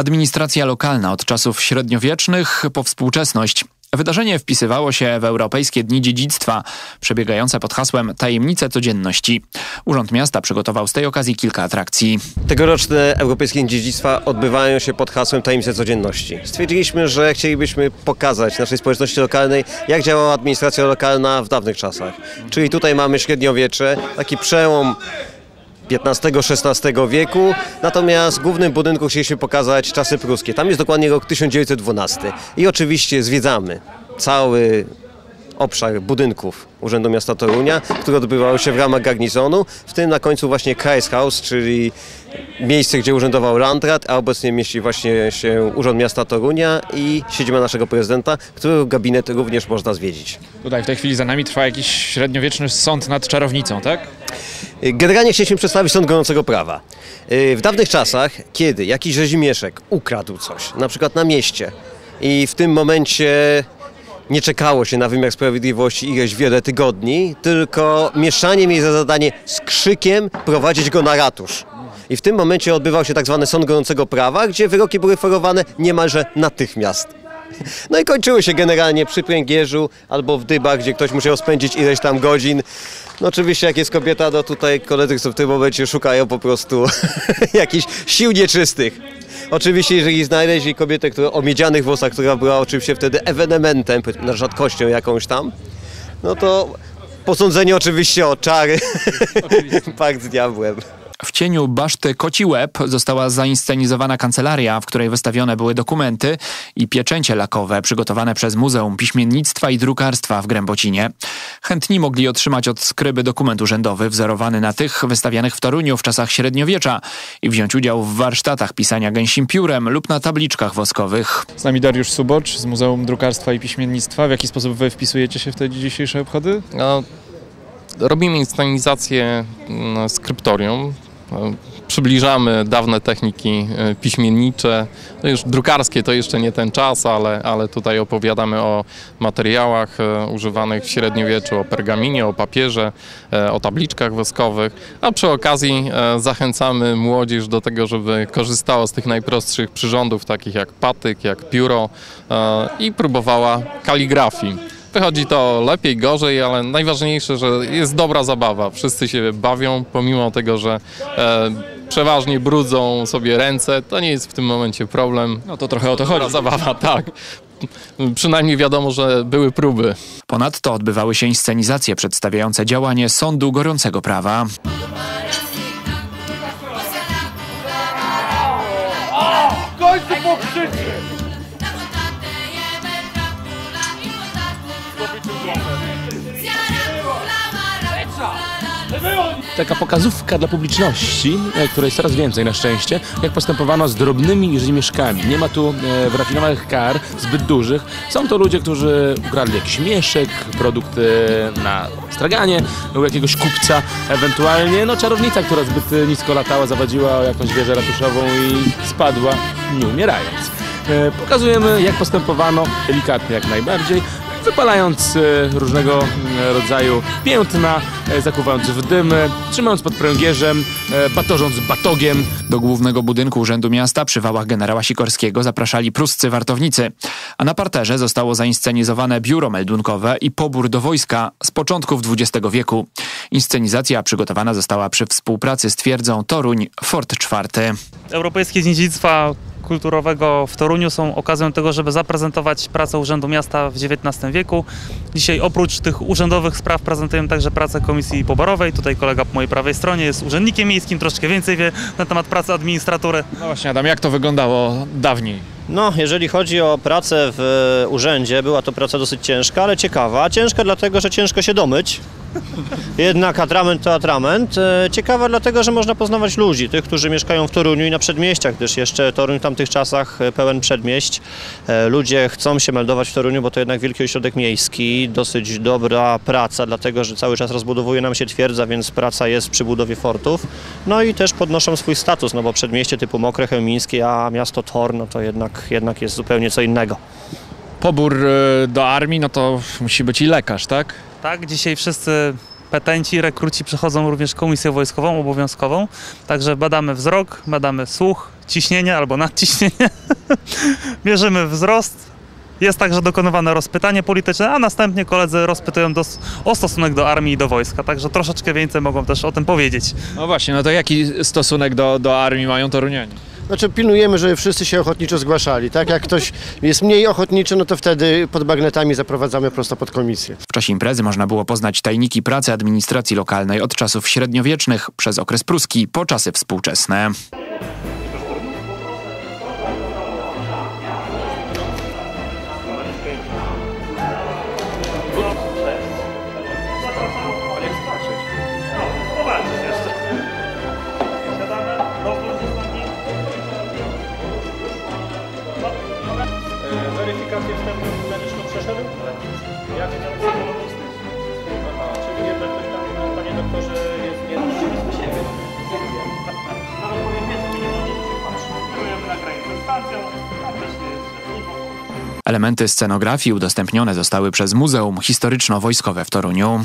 Administracja lokalna od czasów średniowiecznych po współczesność. Wydarzenie wpisywało się w Europejskie Dni Dziedzictwa, przebiegające pod hasłem Tajemnice Codzienności. Urząd Miasta przygotował z tej okazji kilka atrakcji. Tegoroczne Europejskie Dni Dziedzictwa odbywają się pod hasłem Tajemnice Codzienności. Stwierdziliśmy, że chcielibyśmy pokazać naszej społeczności lokalnej, jak działała administracja lokalna w dawnych czasach. Czyli tutaj mamy średniowiecze, taki przełom XV-XVI wieku, natomiast w głównym budynku chcieliśmy pokazać czasy pruskie. Tam jest dokładnie rok 1912 i oczywiście zwiedzamy cały obszar budynków Urzędu Miasta Torunia, które odbywały się w ramach garnizonu, w tym na końcu właśnie Kreishaus, czyli miejsce, gdzie urzędował Landrat, a obecnie mieści właśnie się Urząd Miasta Torunia i siedziba naszego prezydenta, którego gabinet również można zwiedzić. Tutaj w tej chwili za nami trwa jakiś średniowieczny sąd nad czarownicą, tak? Generalnie chcieliśmy przedstawić sąd gorącego prawa. W dawnych czasach, kiedy jakiś rzezimieszek ukradł coś, na przykład na mieście i w tym momencie nie czekało się na wymiar sprawiedliwości ileś wiele tygodni, tylko mieszanie mieli za zadanie z krzykiem prowadzić go na ratusz. I w tym momencie odbywał się tak zwany sąd gorącego prawa, gdzie wyroki były ferowane niemalże natychmiast. No i kończyły się generalnie przy pręgierzu albo w dybach, gdzie ktoś musiał spędzić ileś tam godzin. No oczywiście jak jest kobieta, no tutaj koledzy w tym momencie szukają po prostu jakichś sił nieczystych. Oczywiście, jeżeli znaleźli kobietę która, o miedzianych włosach, która była oczywiście wtedy ewenementem, rzadkością jakąś tam, no to posądzenie oczywiście o czary, pakt z diabłem. W cieniu baszty Koci Łeb została zainscenizowana kancelaria, w której wystawione były dokumenty i pieczęcie lakowe przygotowane przez Muzeum Piśmiennictwa i Drukarstwa w Grębocinie. Chętni mogli otrzymać od skryby dokument urzędowy wzorowany na tych wystawianych w Toruniu w czasach średniowiecza i wziąć udział w warsztatach pisania gęsim piórem lub na tabliczkach woskowych. Z nami Dariusz Subocz z Muzeum Drukarstwa i Piśmiennictwa. W jaki sposób wy wpisujecie się w te dzisiejsze obchody? No, robimy inscenizację skryptorium, Przybliżamy dawne techniki e, piśmiennicze, no już drukarskie to jeszcze nie ten czas, ale, ale tutaj opowiadamy o materiałach e, używanych w średniowieczu, o pergaminie, o papierze, e, o tabliczkach woskowych, a przy okazji zachęcamy młodzież do tego, żeby korzystała z tych najprostszych przyrządów, takich jak patyk, jak pióro i próbowała kaligrafii. Wychodzi to lepiej, gorzej, ale najważniejsze, że jest dobra zabawa. Wszyscy się bawią, pomimo tego, że e, przeważnie brudzą sobie ręce. To nie jest w tym momencie problem. No to trochę o to chodzi. zabawa, tak. Przynajmniej wiadomo, że były próby. Ponadto odbywały się inscenizacje przedstawiające działanie Sądu Gorącego Prawa. Taka pokazówka dla publiczności, e, której jest coraz więcej na szczęście, jak postępowano z drobnymi rzemierzkami. Nie ma tu e, wyrafinowanych kar zbyt dużych. Są to ludzie, którzy ukradli jakiś mieszek, produkt e, na straganie u jakiegoś kupca, ewentualnie no czarownica, która zbyt nisko latała, zawadziła jakąś wieżę ratuszową i spadła, nie umierając. Pokazujemy, jak postępowano, delikatnie jak najbardziej, wypalając e, różnego rodzaju piętna, e, zakuwając w dymy, trzymając pod pręgierzem, e, batorząc batogiem. Do głównego budynku Urzędu Miasta przy wałach generała Sikorskiego zapraszali pruscy wartownicy, a na parterze zostało zainscenizowane biuro meldunkowe i pobór do wojska z początków XX wieku. Inscenizacja przygotowana została przy współpracy z twierdzą Toruń Fort IV. Europejskie Dziedzictwa kulturowego w Toruniu są okazją tego, żeby zaprezentować pracę Urzędu Miasta w XIX wieku. Dzisiaj oprócz tych urzędowych spraw prezentujemy także pracę Komisji Poborowej. Tutaj kolega po mojej prawej stronie jest urzędnikiem miejskim, troszkę więcej wie na temat pracy administratury. No właśnie Adam, jak to wyglądało dawniej? No, jeżeli chodzi o pracę w urzędzie, była to praca dosyć ciężka, ale ciekawa. Ciężka dlatego, że ciężko się domyć. Jednak atrament to atrament. E, ciekawa dlatego, że można poznawać ludzi, tych, którzy mieszkają w Toruniu i na przedmieściach, gdyż jeszcze Toruń w tamtych czasach e, pełen przedmieść. E, ludzie chcą się meldować w Toruniu, bo to jednak wielki ośrodek miejski, dosyć dobra praca, dlatego, że cały czas rozbudowuje nam się twierdza, więc praca jest przy budowie fortów. No i też podnoszą swój status, no bo przedmieście typu Mokre, Chełmińskie, a miasto Tor, no to jednak, jednak jest zupełnie co innego. Pobór do armii, no to musi być i lekarz, tak? Tak, dzisiaj wszyscy petenci, rekruci przechodzą również komisję wojskową obowiązkową, także badamy wzrok, badamy słuch, ciśnienie albo nadciśnienie. Mierzymy wzrost. Jest także dokonywane rozpytanie polityczne, a następnie koledzy rozpytują dos- o stosunek do armii i do wojska. Także troszeczkę więcej mogą też o tym powiedzieć. No właśnie, no to jaki stosunek do, do armii mają Torunianie? Znaczy pilnujemy, żeby wszyscy się ochotniczo zgłaszali, tak? Jak ktoś jest mniej ochotniczy, no to wtedy pod bagnetami zaprowadzamy prosto pod komisję. W czasie imprezy można było poznać tajniki pracy administracji lokalnej od czasów średniowiecznych przez okres pruski po czasy współczesne. Weryfikację wstępną medyczną przeszedł? Jak Aha, czyli jednak ktoś tam, panie doktorze, jest nie Nawet powiem więcej, się patrzy. Kierujemy na też nie jest Elementy scenografii udostępnione zostały przez Muzeum Historyczno-Wojskowe w Toruniu.